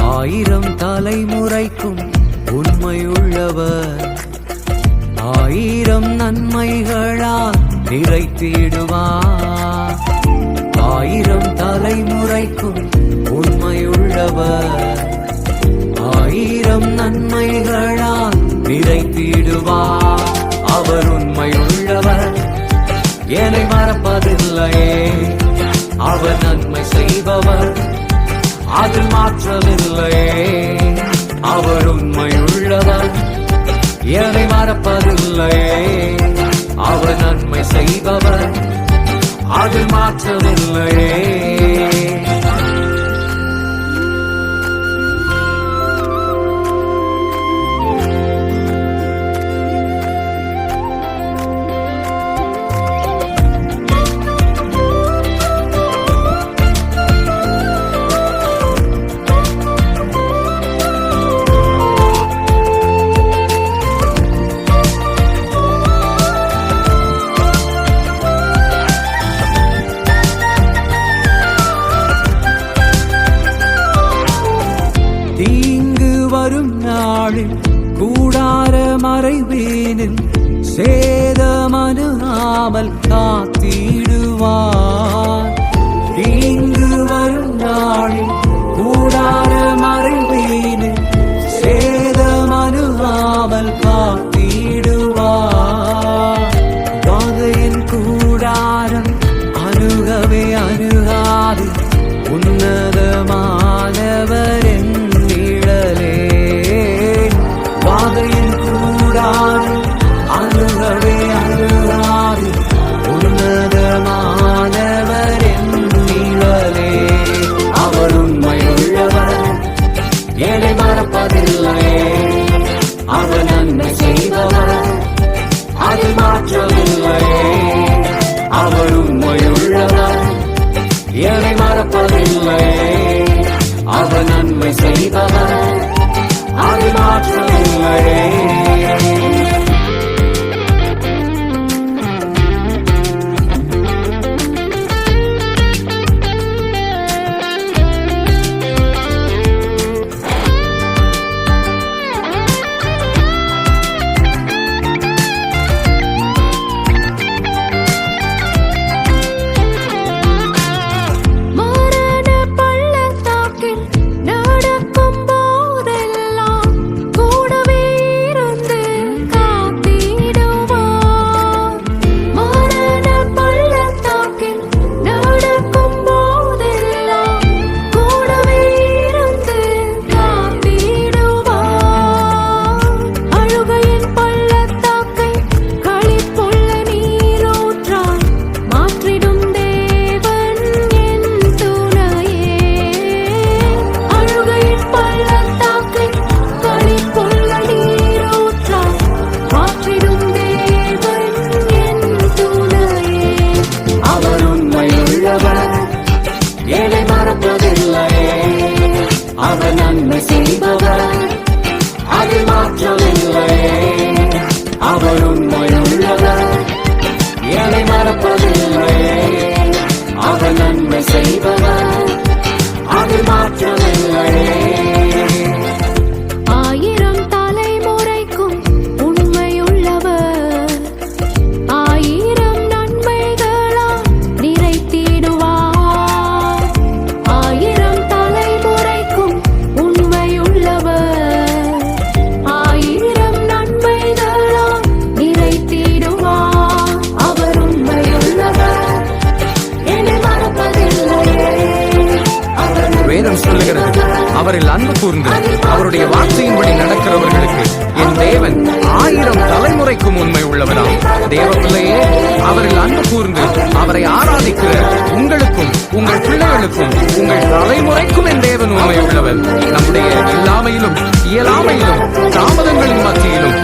ஆயிரம் தலைமுறைக்கும் உண்மையுள்ளவர். ஆயிரம் நன்மைகளால் நிறைத்திடுவார். அவர் உண்மை உள்ளவர் என்னை மறப்பதில்லையே. அவர் நன்மை செய்பவர். அதில் மாற்றமில்லையே. அவர் உண்மை உள்ளவர் என்னை மறப்பதில்லையே. அவர் நன்மை செய்பவர். அதில் மாற்றமில்லையே. நாளில் கூடார மறைவேனில் சேதமனுகாமல் காத்திடுவார். இங்கு வரும் நாளில் கூடார மறைவேனில் சேதமனுகாமல் காத்திடுவார். காதையின் கூடாரம் அணுகவே அணுகாது. உன்னதமானவரே அவர் அவர் அவரில் அன்பு கூர்ந்து அவருடைய வார்த்தையின்படி நடக்கிறவர்களுக்கு என் தேவன் ஆயிரம் தலைமுறைக்கும் உண்மை உள்ளவராம். தேவ பிள்ளையே அவரில் அன்பு கூர்ந்து அவரை ஆராதிக்கிற உங்களுக்கும் உங்கள் பிள்ளைகளுக்கும் உங்கள் தலைமுறைக்கும் என் தேவன் உண்மை உள்ளவர். நம்முடைய இல்லாமையிலும் இயலாமையிலும் தாமதங்களின் மத்தியிலும்